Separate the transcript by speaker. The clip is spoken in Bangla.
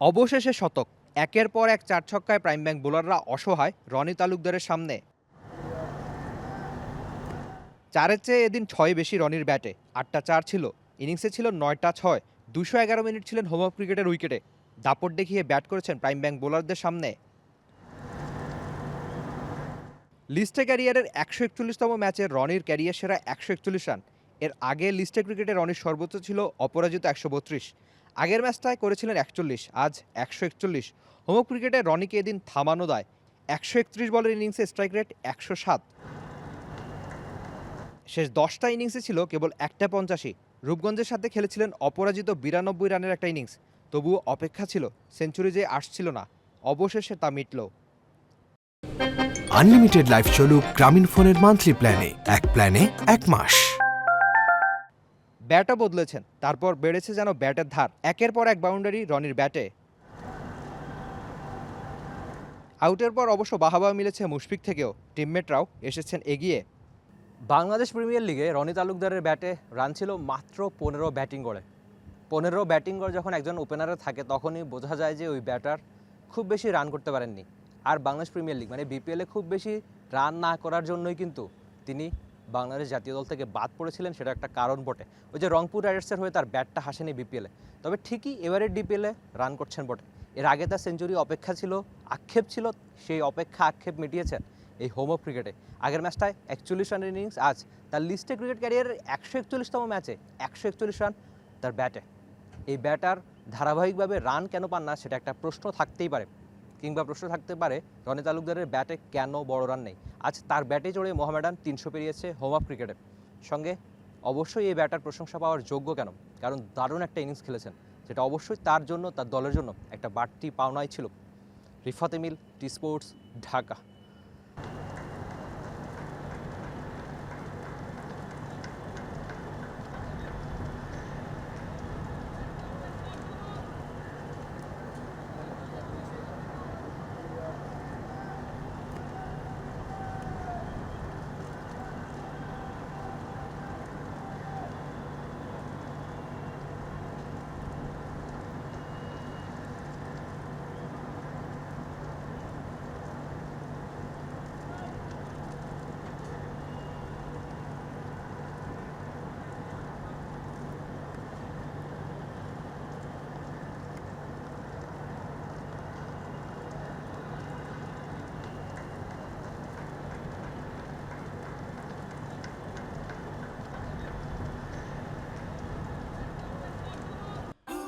Speaker 1: অবশেষে শতক। একের পর এক চার ছক্কায় প্রাইম ব্যাংক বোলাররা অসহায়, রনি তালুকদারের সামনে। চারের চেয়ে এদিন ছয় বেশি রনির ব্যাটে। আটটা চার ছিল। ইনিংসে ছিল নয়টা ছয়। দুশো এগারো মিনিট ছিলেন হোম অফ ক্রিকেটের উইকেটে। দাপট দেখিয়ে ব্যাট করেছেন প্রাইম ব্যাংক বোলারদের সামনে। লিস্টে ক্যারিয়ারের একশো একচল্লিশতম ম্যাচে রনির ক্যারিয়ার সেরা একশো একচল্লিশ রান। এর আগে লিস্টে ক্রিকেটে রনির সর্বোচ্চ ছিল অপরাজিত একশো বত্রিশ। আগের ম্যাচটায় করেছিলেন একচল্লিশ, আজ একশো একচল্লিশ। হোম ক্রিকেটে রনিকে এদিন থামানো দেয়। একশো একত্রিশ বলের ইনিংসে স্ট্রাইক রেট একশো সাত। শেষ দশটা ইনিংসে ছিল কেবল একটা পঞ্চাশি রূপগঞ্জের সাথে খেলেছিলেন অপরাজিত বিরানব্বই রানের একটা ইনিংস। তবুও অপেক্ষা ছিল, সেঞ্চুরি যে আসছিল না। অবশেষে তা মিটল।
Speaker 2: আনলিমিটেড লাইফ চলুক গ্রামীণ ফোনের মান্থলি প্ল্যানে। এক প্ল্যানে এক মাস।
Speaker 1: ব্যাটও বদলেছেন, তারপর বেড়েছে যেন ব্যাটের ধার। একের পর এক বাউন্ডারি রনির ব্যাটে। আউটের পর অবশ্য বাহাবা মিলেছে মুশফিক থেকেও। টিমমেটরাও এসেছেন এগিয়ে। বাংলাদেশ প্রিমিয়ার লিগে রনি তালুকদারের ব্যাটে রান ছিল মাত্র পনেরো ব্যাটিং করে পনেরো ব্যাটিং করে যখন একজন ওপেনারে থাকে, তখনই বোঝা যায় যে ওই ব্যাটার খুব বেশি রান করতে পারেননি। আর বাংলাদেশ প্রিমিয়ার লিগ মানে বিপিএলে খুব বেশি রান না করার জন্যই কিন্তু তিনি বাংলাদেশ জাতীয় দল থেকে বাদ পড়েছিলেন, সেটা একটা কারণ বটে। ওই যে রংপুর রাইডার্সের হয়ে তার ব্যাটটা হাসেনি বিপিএলে তবে ঠিকই এবারের ডিপিএলে রান করছেন বটে। এর আগে তার সেঞ্চুরি অপেক্ষা ছিল, আক্ষেপ ছিল, সেই অপেক্ষা আক্ষেপ মিটিয়েছেন এই হোম অফ ক্রিকেটে আগের ম্যাচটায় একচল্লিশ রানের ইনিংস আজ তার লিস্টে ক্রিকেট ক্যারিয়ারের একশো একচল্লিশতম ম্যাচে একশো একচল্লিশ রান তার ব্যাটে এই ব্যাটার ধারাবাহিকভাবে রান কেন পান না, সেটা একটা প্রশ্ন থাকতেই পারে। কিংবা প্রশ্ন থাকতে পারে, রনি তালুকদারের ব্যাটে কেন বড় রান নেই? আজ তার ব্যাটে চড়ে মোহামেডান তিনশো পেরিয়েছে হোম অফ ক্রিকেটে। সঙ্গে অবশ্যই এই ব্যাটার প্রশংসা পাওয়ার যোগ্য কেন? কারণ দারুণ একটা ইনিংস খেলেছেন, যেটা অবশ্যই তার জন্য, তার দলের জন্য একটা বাড়তি পাওনাই ছিল। Rifat Emil, T sports, Dhaka.